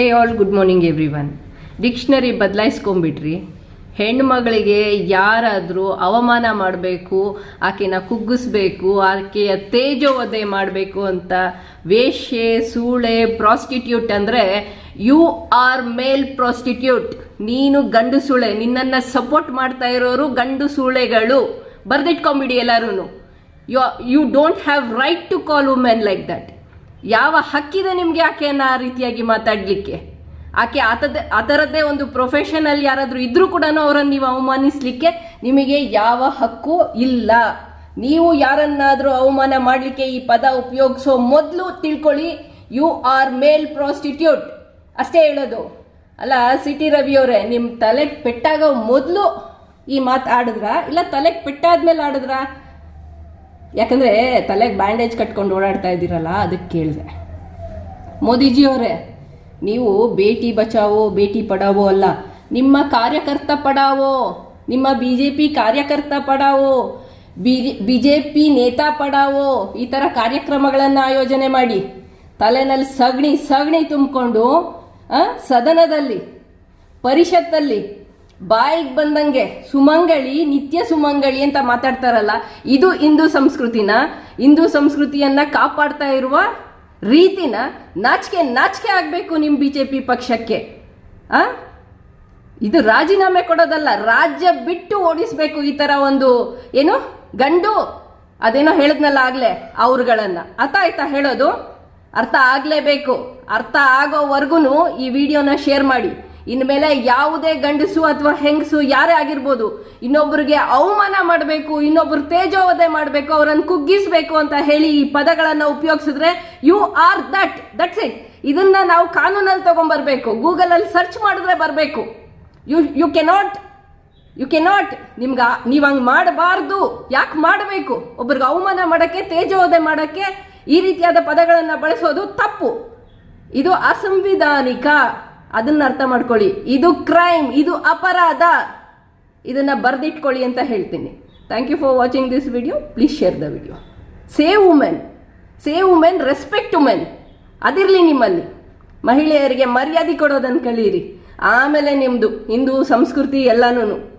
ಏ all good morning everyone dictionary ಬದಲಾಯಿಸ್ಕೊಂಬಿಟ್ರಿ ಹೆಣ್ಮಗಳಿಗೆ ಯಾರಾದರೂ ಅವಮಾನ ಮಾಡಬೇಕು, ಆಕೆನ ಕುಗ್ಗಿಸ್ಬೇಕು, ಆಕೆಯ ತೇಜೋವಧೆ ಮಾಡಬೇಕು ಅಂತ ವೇಶ್ಯೆ, ಸೂಳೆ ಪ್ರಾಸ್ಟಿಟ್ಯೂಟ್ ಅಂದರೆ ಯು ಆರ್ ಮೇಲ್ ಪ್ರಾಸ್ಟಿಟ್ಯೂಟ್ ನೀನು ಗಂಡು ಸೂಳೆ. ನಿನ್ನನ್ನು ಸಪೋರ್ಟ್ ಮಾಡ್ತಾ ಇರೋರು ಗಂಡು ಸೂಳೆಗಳು. ಬರೆದಿಟ್ಕೊಂಬಿಡಿ ಎಲ್ಲರೂ you you don't have right to call women like that ಯಾವ ಹಕ್ಕಿದೆ ನಿಮಗೆ ಆಕೆಯನ್ನು ಆ ರೀತಿಯಾಗಿ ಮಾತಾಡಲಿಕ್ಕೆ? ಆಕೆ ಆತದ ಆ ಥರದ್ದೇ ಒಂದು ಪ್ರೊಫೆಷನಲ್ ಯಾರಾದರೂ ಇದ್ರೂ ಕೂಡ ಅವರನ್ನು ನೀವು ಅವಮಾನಿಸ್ಲಿಕ್ಕೆ ನಿಮಗೆ ಯಾವ ಹಕ್ಕು ಇಲ್ಲ. ನೀವು ಯಾರನ್ನಾದರೂ ಅವಮಾನ ಮಾಡಲಿಕ್ಕೆ ಈ ಪದ ಉಪಯೋಗಿಸೋ ಮೊದಲು ತಿಳ್ಕೊಳ್ಳಿ. ಯು ಆರ್ ಮೇಲ್ ಪ್ರಾಸ್ಟಿಟ್ಯೂಟ್ ಅಷ್ಟೇ ಹೇಳೋದು. ಅಲ್ಲ, ಸಿಟಿ ರವಿಯವರೇ ನಿಮ್ಮ ತಲೆಗೆ ಪೆಟ್ಟಾಗೋ ಮೊದಲು ಈ ಮಾತು ಆಡಿದ್ರಾ? ಇಲ್ಲ ತಲೆಗೆ ಪೆಟ್ಟಾದ್ಮೇಲೆ ಆಡಿದ್ರಾ? ಯಾಕಂದ್ರೆ ತಲೆಗೆ ಬ್ಯಾಂಡೇಜ್ ಕಟ್ಕೊಂಡು ಓಡಾಡ್ತಾ ಇದ್ದೀರಲ್ಲ, ಅದಕ್ಕೆ ಕೇಳಿದೆ. ಮೋದಿಜಿಯವರೇ, ನೀವು ಬೇಟಿ ಬಚಾವೋ, ಬೇಟಿ ಪಡಾವೋ ಅಲ್ಲ, ನಿಮ್ಮ ಕಾರ್ಯಕರ್ತ ಪಡಾವೋ, ನಿಮ್ಮ ಬಿ ಜೆ ಪಿ ಕಾರ್ಯಕರ್ತ ಪಡಾವೋ ಬಿ ಜೆ ಪಿ ನೇತಾ ಪಡಾವೋ, ಈ ಥರ ಕಾರ್ಯಕ್ರಮಗಳನ್ನು ಆಯೋಜನೆ ಮಾಡಿ, ತಲೆನಲ್ಲಿ ಸಗಣಿ ಸಗಣಿ ತುಂಬಿಕೊಂಡು ಸದನದಲ್ಲಿ, ಪರಿಷತ್ತಲ್ಲಿ ಬಾಯಿಗೆ ಬಂದಂಗೆ ಸುಮಂಗಳಿ, ನಿತ್ಯ ಸುಮಂಗಳಿ ಅಂತ ಮಾತಾಡ್ತಾರಲ್ಲ, ಇದು ಹಿಂದೂ ಸಂಸ್ಕೃತಿನ. ಹಿಂದೂ ಸಂಸ್ಕೃತಿಯನ್ನ ಕಾಪಾಡ್ತಾ ಇರುವ ರೀತಿನ ನಾಚಿಕೆ ನಾಚಿಕೆ ಆಗಬೇಕು ನಿಮ್ಮ ಬಿ ಜೆ ಪಿ ಪಕ್ಷಕ್ಕೆ. ಆ? ಇದು ರಾಜೀನಾಮೆ ಕೊಡೋದಲ್ಲ, ರಾಜ್ಯ ಬಿಟ್ಟು ಓಡಿಸ್ಬೇಕು ಈ ತರ ಒಂದು ಏನು ಗಂಡು? ಅದೇನೋ ಹೇಳಿದ್ನಲ್ಲ ಆಗಲೇ, ಅವ್ರುಗಳನ್ನ. ಅರ್ಥ ಆಯ್ತಾ ಹೇಳೋದು? ಅರ್ಥ ಆಗ್ಲೇಬೇಕು. ಅರ್ಥ ಆಗೋವರೆಗೂ ಈ ವಿಡಿಯೋನ ಶೇರ್ ಮಾಡಿ. ಇನ್ಮೇಲೆ ಯಾವುದೇ ಗಂಡಸು ಅಥವಾ ಹೆಂಗಸು ಯಾರೇ ಆಗಿರ್ಬೋದು ಇನ್ನೊಬ್ಬರಿಗೆ ಅವಮಾನ ಮಾಡಬೇಕು, ಇನ್ನೊಬ್ರು ತೇಜೋವಧೆ ಮಾಡಬೇಕು, ಅವರನ್ನು ಕುಗ್ಗಿಸಬೇಕು ಅಂತ ಹೇಳಿ ಈ ಪದಗಳನ್ನು ಉಪಯೋಗಿಸಿದ್ರೆ you are that that's it ಇದನ್ನ ನಾವು ಕಾನೂನಲ್ಲಿ ತಗೊಂಡ್ಬರ್ಬೇಕು ಗೂಗಲ್ ಅಲ್ಲಿ ಸರ್ಚ್ ಮಾಡಿದ್ರೆ ಬರಬೇಕು. You you cannot you cannot ನಿಮ್ಗೆ, ನೀವು ಹಂಗೆ ಮಾಡಬಾರ್ದು. ಯಾಕೆ ಮಾಡಬೇಕು? ಒಬ್ರಿಗೆ ಅವಮಾನ ಮಾಡೋಕ್ಕೆ, ತೇಜೋವಧೆ ಮಾಡೋಕ್ಕೆ ಈ ರೀತಿಯಾದ ಪದಗಳನ್ನು ಬಳಸೋದು ತಪ್ಪು. ಇದು ಅಸಂವಿಧಾನಿಕ. ಅದನ್ನ ಅರ್ಥ ಮಾಡ್ಕೊಳ್ಳಿ. ಇದು ಕ್ರೈಮ್ ಇದು ಅಪರಾಧ. ಇದನ್ನ ಬರ್ದಿಟ್ಕೊಳ್ಳಿ ಅಂತ ಹೇಳ್ತೀನಿ. Thank you for watching this video please share the video save women save women respect women ಅದಿರಲಿ ನಿಮ್ಮಲ್ಲಿ. ಮಹಿಳೆಯರಿಗೆ ಮರ್ಯಾದೆ ಕೊಡೋದನ್ನು ಕಲೀರಿ ಆಮೇಲೆ ನಿಮ್ಮದು ಹಿಂದೂ ಸಂಸ್ಕೃತಿ ಎಲ್ಲನೂ